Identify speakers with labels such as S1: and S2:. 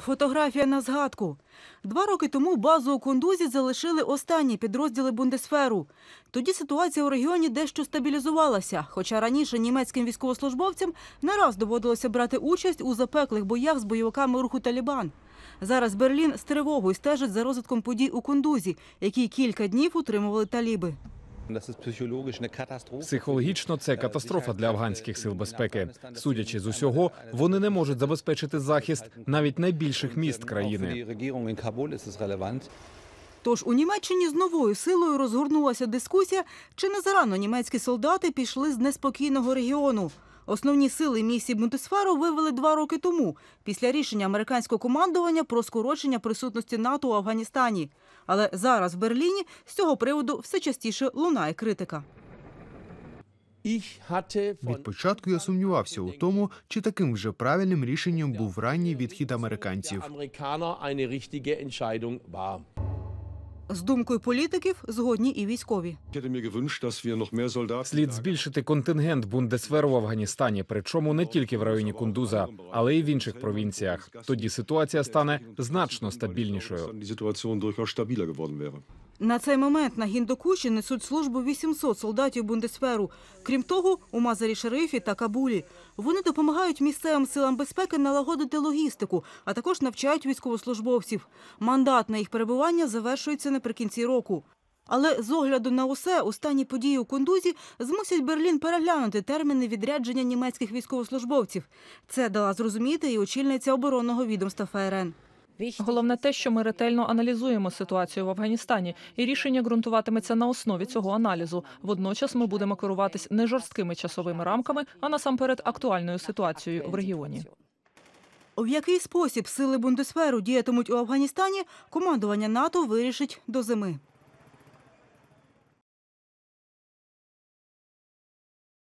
S1: Фотографія на згадку. Два роки тому базу у Кундузі залишили останні підрозділи Бундесферу. Тоді ситуація у регіоні дещо стабілізувалася, хоча раніше німецьким військовослужбовцям не раз доводилося брати участь у запеклих боях з бойовиками руху Талібан. Зараз Берлін з тривогою стежить за розвитком подій у Кундузі, які кілька днів утримували таліби.
S2: Психологічно це катастрофа для афганських сил безпеки. Судячи з усього, вони не можуть забезпечити захист навіть найбільших міст країни.
S1: Тож у Німеччині з новою силою розгорнулася дискусія, чи не зарано німецькі солдати пішли з неспокійного регіону. Основні сили місії Бундесферу вивели два роки тому, після рішення американського командування про скорочення присутності НАТО у Афганістані. Але зараз в Берліні з цього приводу все частіше лунає критика.
S3: Від початку я сумнівався у тому, чи таким вже правильним рішенням був ранній відхід американців.
S1: З думкою політиків згодні і військові.
S2: Слід збільшити контингент Бундесверу в Афганістані, причому не тільки в районі Кундуза, але й в інших провінціях. Тоді ситуація стане значно стабільнішою.
S1: На цей момент на Гіндокуші несуть службу 800 солдатів Бундесферу. Крім того, у Мазарі Шерифі та Кабулі. Вони допомагають місцевим силам безпеки налагодити логістику, а також навчають військовослужбовців. Мандат на їх перебування завершується наприкінці року. Але з огляду на усе, останні події у Кундузі змусять Берлін переглянути терміни відрядження німецьких військовослужбовців. Це дала зрозуміти і очільниця оборонного відомства ФРН.
S4: Головне те, що ми ретельно аналізуємо ситуацію в Афганістані, і рішення ґрунтуватиметься на основі цього аналізу. Водночас ми будемо керуватись не жорсткими часовими рамками, а насамперед актуальною ситуацією в регіоні.
S1: В який спосіб сили Бундесферу діятимуть у Афганістані, командування НАТО вирішить до зими.